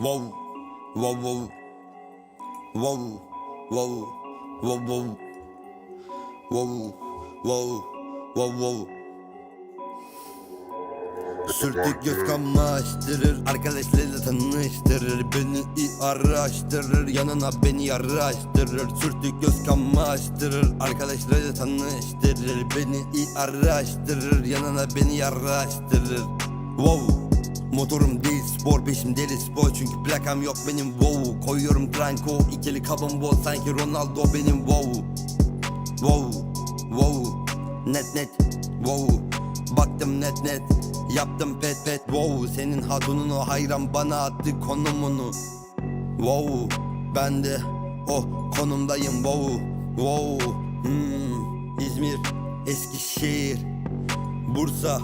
Wow, wow, wow, wow, wow, wow, wow, wow, wow, wow, wow. Sürtük göz kamaştırır Arkadaşlarıyla tanıştırır Beni iyi araştırır Yanına beni yaraştırır. Sürtük göz kamaştırır Arkadaşlarıyla tanıştırır Beni iyi araştırır Yanına beni yaraştırır. Wow Motorum spor peşim deli spor Çünkü plakam yok benim wow. Koyuyorum tranko ikili kabım bol Sanki Ronaldo benim wow. Wow, wow, net net, wow. Baktım net net, yaptım pet pet, wow. Senin hatununu hayran bana attı konumunu. Wow, ben de o konumdayım, wow. Wow, hmm, İzmir, Eskişehir, Bursa,